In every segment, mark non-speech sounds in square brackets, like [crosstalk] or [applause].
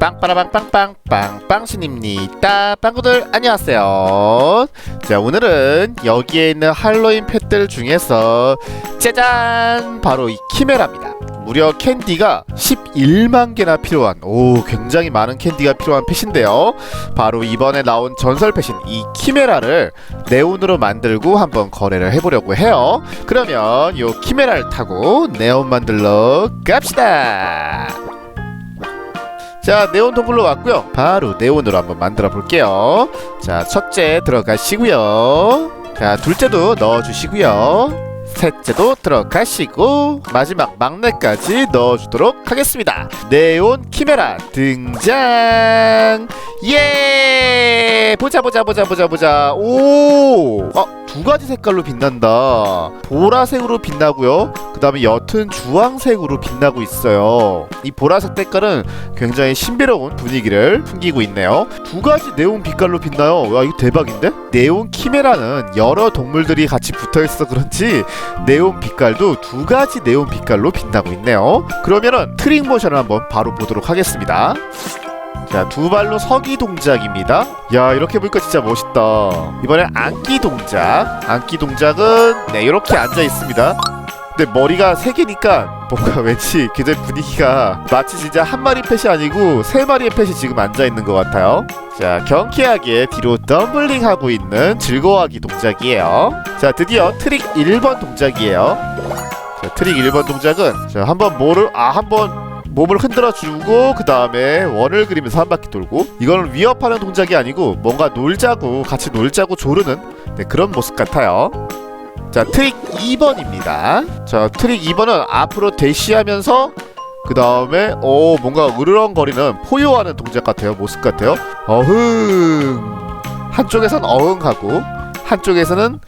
빵빠라빵빵빵 빵빵신입니다. 빵구들 안녕하세요. 자 오늘은 여기에 있는 할로윈 펫들 중에서 짜잔! 바로 이 키메라입니다. 무려 캔디가 11만 개나 필요한 오 굉장히 많은 캔디가 필요한 펫인데요. 바로 이번에 나온 전설 펫인 이 키메라를 네온으로 만들고 한번 거래를 해보려고 해요. 그러면 요 키메라를 타고 네온 만들러 갑시다 자 네온 동굴로 왔고요. 바로 네온으로 한번 만들어 볼게요. 자 첫째 들어가시고요. 자 둘째도 넣어주시고요. 셋째도 들어가시고 마지막 막내까지 넣어주도록 하겠습니다. 네온 키메라 등장! 예! 보자 보자 보자 보자 보자. 오 어 두 가지 색깔로 빛난다. 보라색으로 빛나고요. 그 다음에 옅은 주황색으로 빛나고 있어요. 이 보라색 색깔은 굉장히 신비로운 분위기를 풍기고 있네요. 두 가지 네온 빛깔로 빛나요. 와 이거 대박인데? 네온 키메라는 여러 동물들이 같이 붙어 있어 그런지 네온 빛깔도 두 가지 네온 빛깔로 빛나고 있네요. 그러면은 트릭 모션을 한번 바로 보도록 하겠습니다 자, 두 발로 서기 동작입니다. 야, 이렇게 보니까 진짜 멋있다. 이번엔 앉기 동작. 앉기 동작은 네, 이렇게 앉아 있습니다. 근데 머리가 세 개니까 뭔가 [laughs] 왠지 굉장히 분위기가 마치 진짜 한 마리 펫이 아니고 세 마리의 펫이 지금 앉아 있는 것 같아요. 자, 경쾌하게 뒤로 덤블링 하고 있는 즐거워하기 동작이에요. 자, 드디어 트릭 1번 동작이에요. 자, 트릭 1번 동작은 자, 한번 뭐를 아, 한번 몸을 흔들어 주고 그 다음에 원을 그리면서 한 바퀴 돌고 이거는 위협하는 동작이 아니고 뭔가 놀자고 같이 놀자고 조르는 네, 그런 모습 같아요. 자 트릭 2번입니다. 자 트릭 2번은 앞으로 대시하면서 그 다음에 오 뭔가 으르렁거리는 포효하는 동작 같아요. 모습 같아요. 어흥 한쪽에선 어흥하고 한쪽에서는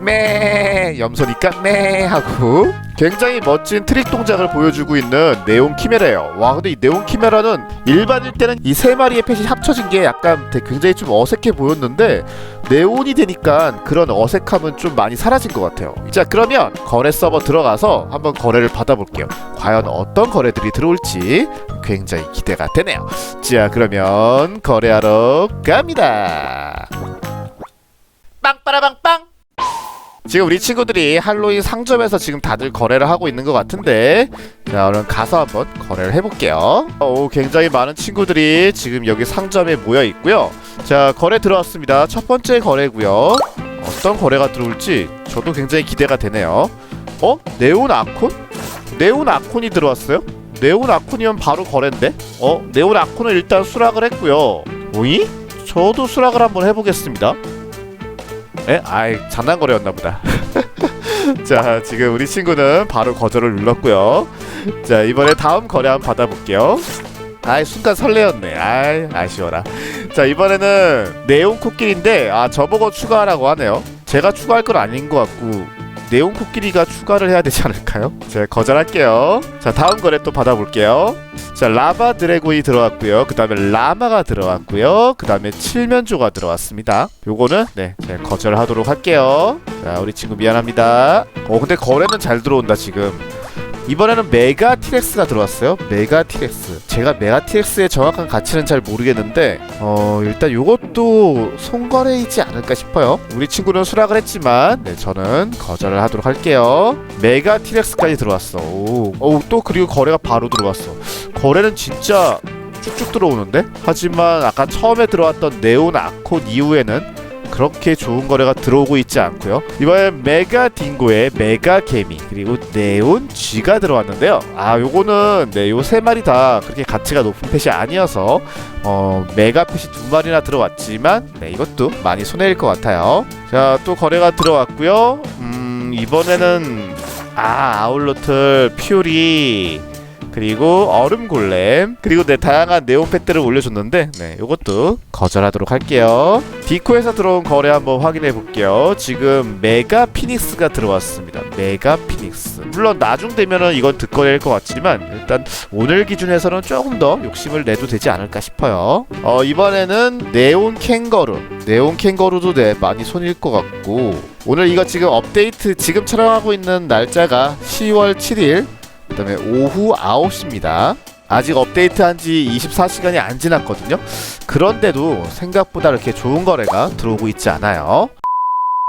매 염소니까 매 하고 굉장히 멋진 트릭 동작을 보여주고 있는 네온 키메라예요. 와 근데 이 네온 키메라는 일반일 때는 이 세 마리의 펫이 합쳐진 게 약간 굉장히 좀 어색해 보였는데 네온이 되니까 그런 어색함은 좀 많이 사라진 것 같아요. 자 그러면 거래 서버 들어가서 한번 거래를 받아볼게요. 과연 어떤 거래들이 들어올지 굉장히 기대가 되네요. 자 그러면 거래하러 갑니다. 빵빠라빵빵 지금 우리 친구들이 할로윈 상점에서 지금 다들 거래를 하고 있는 것 같은데 자 얼른 가서 한번 거래를 해볼게요 오 굉장히 많은 친구들이 지금 여기 상점에 모여 있고요 자 거래 들어왔습니다 첫 번째 거래고요 어떤 거래가 들어올지 저도 굉장히 기대가 되네요 어? 네온 아콘? 네온 아콘이 들어왔어요? 네온 아콘이면 바로 거래인데? 어? 네온 아콘은 일단 수락을 했고요 오이? 저도 수락을 한번 해보겠습니다 에? 아이 장난거래였나 보다. [laughs] 자 지금 우리 친구는 바로 거절을 눌렀고요. 자 이번에 다음 거래 한번 받아볼게요. 아이 순간 설레었네. 아이 아쉬워라. 자 이번에는 네온 코끼리인데 아 저보고 추가하라고 하네요. 제가 추가할 건 아닌 것 같고 네온 코끼리가 추가를 해야 되지 않을까요? 제가 거절할게요. 자 다음 거래 또 받아볼게요. 자 라바 드래곤이 들어왔고요. 그 다음에 라마가 들어왔고요. 그 다음에 칠면조가 들어왔습니다. 요거는 네 제가 거절하도록 할게요. 자 우리 친구 미안합니다. 어 근데 거래는 잘 들어온다 지금 이번에는 메가 티렉스가 들어왔어요. 메가 티렉스. 제가 메가 티렉스의 정확한 가치는 잘 모르겠는데 어 일단 요것도 손거래이지 않을까 싶어요. 우리 친구는 수락을 했지만 네, 저는 거절을 하도록 할게요. 메가 티렉스까지 들어왔어. 오, 오, 또 그리고 거래가 바로 들어왔어. 거래는 진짜 쭉쭉 들어오는데? 하지만 아까 처음에 들어왔던 네온 아콘 이후에는 그렇게 좋은 거래가 들어오고 있지 않고요. 이번엔 메가 딩고의 메가 개미 그리고 네온 쥐가 들어왔는데요. 아 요거는 네 요 세 마리 다 그렇게 가치가 높은 펫이 아니어서 어 메가 펫이 두 마리나 들어왔지만 네 이것도 많이 손해일 것 같아요. 자 또 거래가 들어왔고요. 음 이번에는 아 아울로틀 퓨리 그리고 얼음 골렘 그리고 네 다양한 네온 펫들을 올려줬는데 네 요것도 거절하도록 할게요. 디코에서 들어온 거래 한번 확인해 볼게요. 지금 메가 피닉스가 들어왔습니다. 메가 피닉스. 물론 나중 되면은 이건 득거래일 것 같지만 일단 오늘 기준에서는 조금 더 욕심을 내도 되지 않을까 싶어요. 어 이번에는 네온 캥거루. 네온 캥거루도 네 많이 손일 것 같고 오늘 이거 지금 업데이트 지금 촬영하고 있는 날짜가 10월 7일 그 다음에 오후 9시입니다. 아직 업데이트한 지 24시간이 안 지났거든요. 그런데도 생각보다 이렇게 좋은 거래가 들어오고 있지 않아요.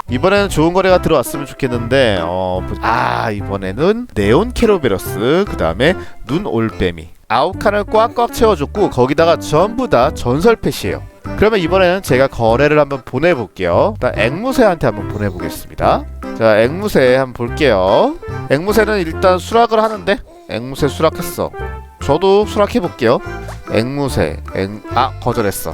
이번에는 좋은 거래가 들어왔으면 좋겠는데 어, 보- 아 이번에는 네온 캐로베러스 그 다음에 눈 올빼미. 아홉 칸을 꽉꽉 채워줬고 거기다가 전부 다 전설 펫이에요. 그러면 이번에는 제가 거래를 한번 보내볼게요. 일단 앵무새한테 한번 보내보겠습니다 자 앵무새 한번 볼게요 앵무새는 일단 수락을 하는데 앵무새 수락했어 저도 수락해볼게요 앵무새 앵... 아 거절했어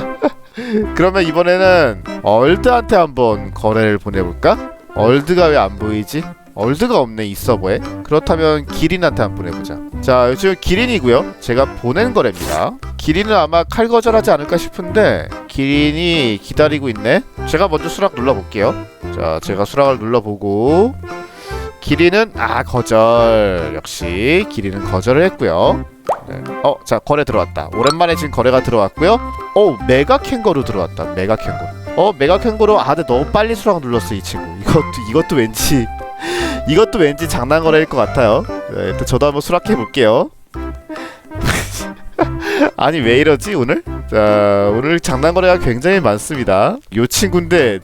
[laughs] 그러면 이번에는 얼드한테 한번 거래를 보내볼까? 얼드가 왜 안 보이지? 얼드가 없네 이 서버에 그렇다면 기린한테 한번 보내보자 자 지금 기린이고요 제가 보낸 거래입니다 기린은 아마 칼 거절하지 않을까 싶은데 기린이 기다리고 있네 제가 먼저 수락 눌러볼게요 자 제가 수락을 눌러보고 기린은 아 거절 역시 기린은 거절을 했고요 네. 어, 자 거래 들어왔다. 오랜만에 지금 거래가 들어왔고요. 어, 메가 캥거루 들어왔다. 메가 캥거루. 어, 메가 캥거루. 아, 근데 너무 빨리 수락 눌렀어 이 친구. 이것도 이것도 왠지 이것도 왠지 장난 거래일 것 같아요. 네, 저도 한번 수락해 볼게요. [laughs] 아니 왜 이러지 오늘? 자, 오늘 장난 거래가 굉장히 많습니다. 요 친구인데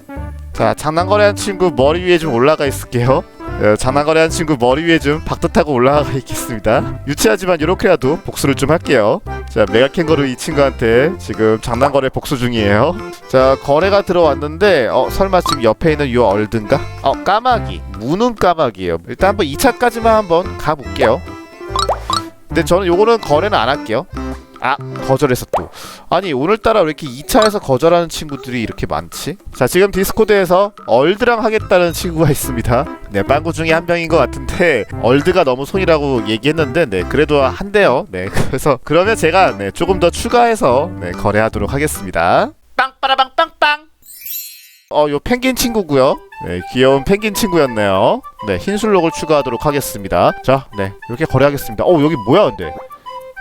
자, 장난 거래한 친구 머리 위에 좀 올라가 있을게요. 어, 장난거래한 친구 머리 위에 좀 박듯하고 올라가 있겠습니다. 유치하지만 이렇게라도 복수를 좀 할게요. 자, 메가캥거루 이 친구한테 지금 장난거래 복수 중이에요. 자, 거래가 들어왔는데 어, 설마 지금 옆에 있는 요 얼든가? 어, 까마귀. 무는 까마귀예요. 일단 한번 2차까지만 한번 가볼게요. 근데 저는 요거는 거래는 안 할게요. 아 거절했어 또. 아니 오늘따라 왜 이렇게 2차에서 거절하는 친구들이 이렇게 많지? 자 지금 디스코드에서 얼드랑 하겠다는 친구가 있습니다. 네 빵구 중에 한 명인 것 같은데 얼드가 너무 손이라고 얘기했는데 네 그래도 한대요. 네 [laughs] 그래서 그러면 제가 네 조금 더 추가해서 네 거래하도록 하겠습니다. 빵빠라빵 빵빵. 어 요 펭귄 친구고요. 네 귀여운 펭귄 친구였네요. 네 흰술록을 추가하도록 하겠습니다. 자네 이렇게 거래하겠습니다. 어 여기 뭐야 근데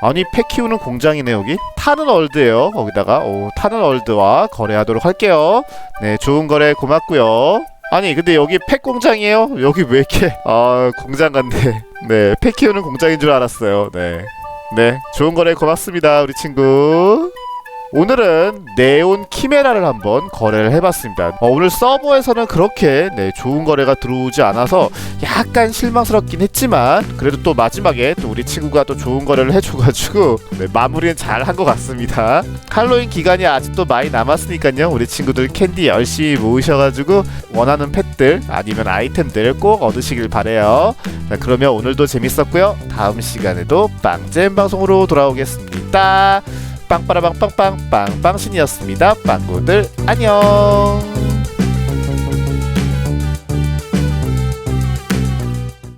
아니 펫 키우는 공장이네 여기. 타는 얼드예요 거기다가. 오 타는 얼드와 거래하도록 할게요. 네 좋은 거래 고맙고요. 아니 근데 여기 펫 공장이에요? 여기 왜 이렇게 아 공장 같네. [laughs] 네펫 키우는 공장인 줄 알았어요. 네네 좋은 거래 고맙습니다 우리 친구 오늘은 네온 키메라를 한번 거래를 해봤습니다. 어, 오늘 서버에서는 그렇게 네, 좋은 거래가 들어오지 않아서 약간 실망스럽긴 했지만 그래도 또 마지막에 또 우리 친구가 또 좋은 거래를 해줘가지고 네, 마무리는 잘 한 것 같습니다. 할로윈 기간이 아직도 많이 남았으니까요. 우리 친구들 캔디 열심히 모으셔가지고 원하는 펫들 아니면 아이템들 꼭 얻으시길 바래요. 자, 그러면 오늘도 재밌었고요. 다음 시간에도 빵잼 방송으로 돌아오겠습니다. 빵빠라빵빵빵 빵빵신이었습니다. 빵구들 안녕.